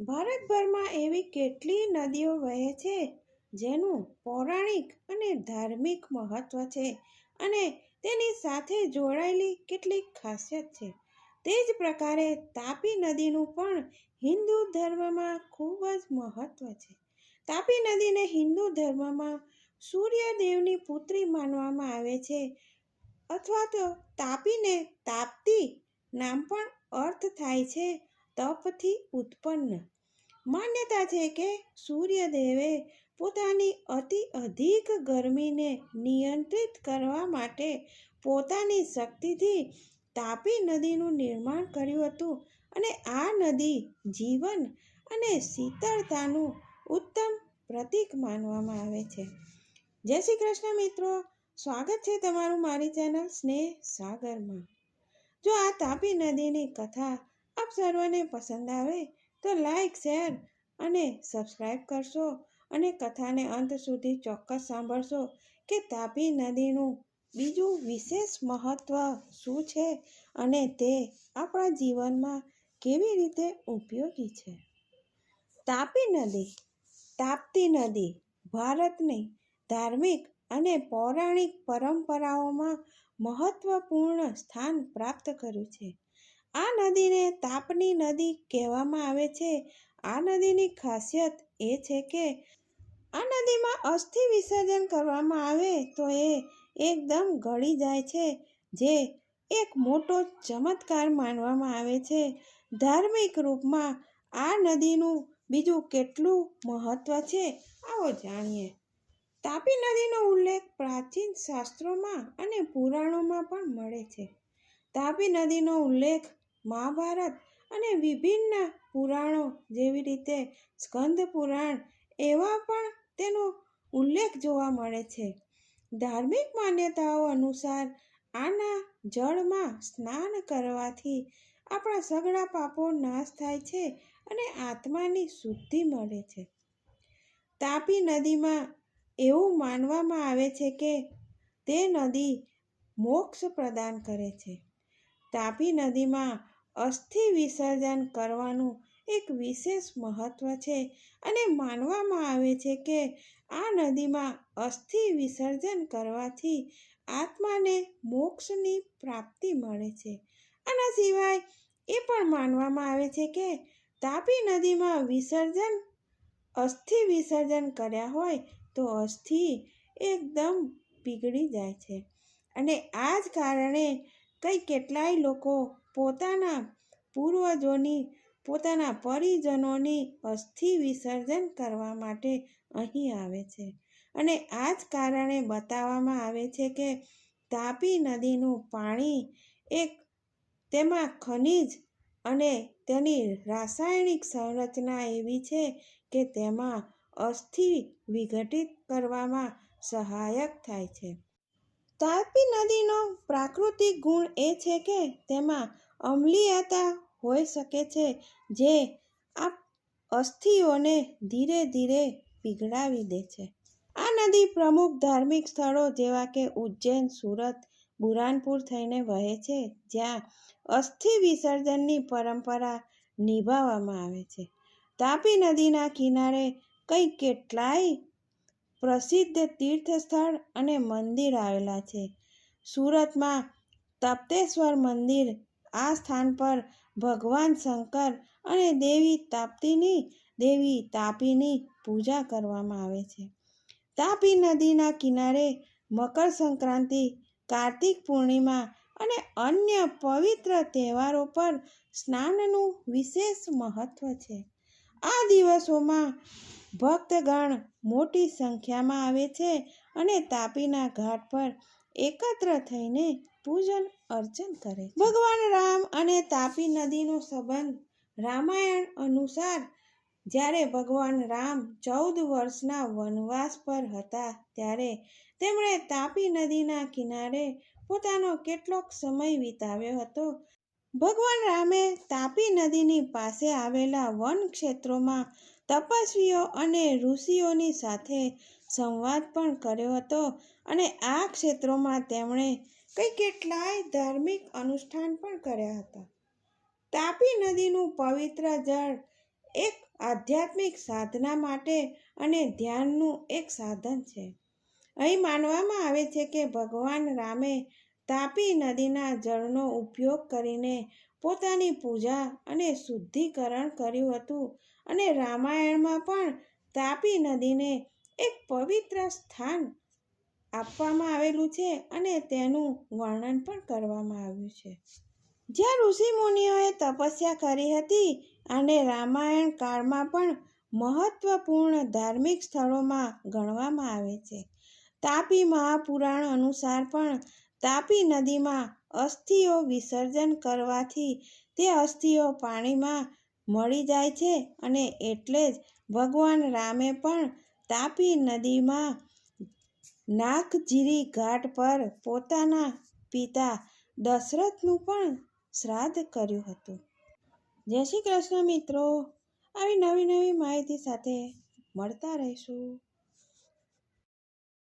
ભારતભરમાં એવી કેટલી નદીઓ વહે છે, જેનું પૌરાણિક અને ધાર્મિક મહત્વ છે અને તેની સાથે જોડાયેલી કેટલીક ખાસિયત છે. તે જ પ્રકારે તાપી નદીનું પણ હિન્દુ ધર્મમાં ખૂબ જ મહત્વ છે. તાપી નદીને હિન્દુ ધર્મમાં સૂર્યદેવની પુત્રી માનવામાં આવે છે અથવા તો તાપીને તાપતી નામ પણ અર્થ થાય છે તપથી ઉત્પન્ન. માન્યતા છે કે સૂર્યદેવે પોતાની અતિ અધિક ગરમીને નિયંત્રિત કરવા માટે પોતાની શક્તિથી તાપી નદીનું નિર્માણ કર્યું હતું અને આ નદી જીવન અને શીતળતાનું ઉત્તમ પ્રતીક માનવામાં આવે છે. જય શ્રી કૃષ્ણ મિત્રો, સ્વાગત છે તમારું મારી ચેનલ સ્નેહ સાગરમાં. જો આ તાપી નદીની કથા આપ સર્વને પસંદ આવે તો લાઈક શેર અને સબસ્ક્રાઈબ કરશો અને કથાને અંત સુધી ચોક્કસ સાંભળશો કે તાપી નદીનું બીજું વિશેષ મહત્ત્વ શું છે અને તે આપણા જીવનમાં કેવી રીતે ઉપયોગી છે. તાપી નદી, તાપતી નદી ભારતની ધાર્મિક અને પૌરાણિક પરંપરાઓમાં મહત્વપૂર્ણ સ્થાન પ્રાપ્ત કર્યું છે. આ નદીને તાપની નદી કહેવામાં આવે છે. આ નદીની ખાસિયત એ છે કે આ નદીમાં અસ્થિ વિસર્જન કરવામાં આવે તો એ એકદમ ગળી જાય છે, જે એક મોટો ચમત્કાર માનવામાં આવે છે. ધાર્મિક રૂપમાં આ નદીનું બીજું કેટલું મહત્વ છે, આવો જાણીએ. તાપી નદીનો ઉલ્લેખ પ્રાચીન શાસ્ત્રોમાં અને પુરાણોમાં પણ મળે છે. તાપી નદીનો ઉલ્લેખ મહાભારત અને વિભિન્ન પુરાણો જેવી રીતે સ્કંદ પુરાણ એવા પણ તેનો ઉલ્લેખ જોવા મળે છે. ધાર્મિક માન્યતાઓ અનુસાર આના જળમાં સ્નાન કરવાથી આપણા સગળા પાપો નાશ થાય છે અને આત્માની શુદ્ધિ મળે છે. તાપી નદીમાં એવું માનવામાં આવે છે કે તે નદી મોક્ષ પ્રદાન કરે છે. તાપી નદીમાં અસ્થિ વિસર્જન કરવાનું એક વિશેષ મહત્વ છે અને માનવામાં આવે છે કે આ નદીમાં અસ્થિ વિસર્જન કરવાથી આત્માને મોક્ષની પ્રાપ્તિ મળે છે. આના સિવાય એ પણ માનવામાં આવે છે કે તાપી નદીમાં વિસર્જન, અસ્થિ વિસર્જન કર્યા હોય તો અસ્થિ એકદમ પીગળી જાય છે. અને આ જ કારણે કઈ કેટલાય લોકો પોતાના પૂર્વજોની, પોતાના પરિજનોની અસ્થિ વિસર્જન કરવા માટે અહીં આવે છે. અને આ જ કારણે બતાવવામાં આવે છે કે તાપી નદીનું પાણી એક તેમાં ખનિજ અને તેની રાસાયણિક સંરચના એવી છે કે તેમાં અસ્થિ વિઘટિત કરવામાં સહાયક થાય છે. તાપી નદીનો પ્રાકૃતિક ગુણ એ છે કે તેમાં અમ્લીયતા હોઈ શકે છે, જે આ અસ્થિઓને ધીરે ધીરે પીગળાવી દે છે. આ નદી પ્રમુખ ધાર્મિક સ્થળો જેવા કે ઉજ્જૈન, સુરત, બુરાનપુર થઈને વહે છે, જ્યાં અસ્થિ વિસર્જનની પરંપરા નિભાવવામાં આવે છે. તાપી નદીના કિનારે કંઈ કેટલાય પ્રસિદ્ધ તીર્થસ્થળ અને મંદિર આવેલા છે. સુરતમાં તપ્તેશ્વર મંદિર આ સ્થાન પર ભગવાન શંકર અને દેવી તાપ્તીની દેવી તાપીની પૂજા કરવામાં આવે છે. તાપી નદીના કિનારે મકર સંક્રાંતિ, કાર્તિક પૂર્ણિમા અને અન્ય પવિત્ર તહેવારો પર સ્નાનનું વિશેષ મહત્વ છે. આ દિવસોમાં ભક્તગણ મોટી સંખ્યામાં આવે છે અને તાપીના ઘાટ પર એકત્ર થઈને પૂજન અર્ચન કરે ભગવાન રામ અને તાપી નદીનો સંબંધ રામાયણ અનુસાર જ્યારે ભગવાન રામ ચૌદ વર્ષના વનવાસ પર હતા ત્યારે તેમણે તાપી નદીના કિનારે પોતાનો કેટલોક સમય વિતાવ્યો હતો. ભગવાન રામે તાપી નદીની પાસે આવેલા વન ક્ષેત્રોમાં તપસ્વીઓ અને ઋષિઓની સાથે સંવાદ પણ કર્યો હતો અને આ ક્ષેત્રોમાં તેમણે કંઈ કેટલાય ધાર્મિક અનુષ્ઠાન પણ કર્યા હતા. તાપી નદીનું પવિત્ર જળ એક આધ્યાત્મિક સાધના માટે અને ધ્યાનનું એક સાધન છે. અહીં માનવામાં આવે છે કે ભગવાન રામે તાપી નદીના જળનો ઉપયોગ કરીને પોતાની પૂજા અને શુદ્ધિકરણ કર્યું હતું અને રામાયણમાં પણ તાપી નદીને એક પવિત્ર સ્થાન આપવામાં આવેલું છે અને તેનું વર્ણન પણ કરવામાં આવ્યું છે. જ્યાં ઋષિ મુનિઓએ તપસ્યા કરી હતી અને રામાયણ કાળમાં પણ મહત્વપૂર્ણ ધાર્મિક સ્થળોમાં ગણવામાં આવે છે. તાપી મહાપુરાણ અનુસાર પણ તાપી નદીમાં અસ્થિઓ વિસર્જન કરવાથી તે અસ્થિઓ પાણીમાં મળી જાય છે અને એટલે જ ભગવાન રામે પણ તાપી નદીમાં નાગજીરી ઘાટ પર પોતાના પિતા દશરથનું પણ શ્રાદ્ધ કર્યું હતું. જય શ્રી કૃષ્ણ મિત્રો, આવી નવી નવી માહિતી સાથે મળતા રહીશું.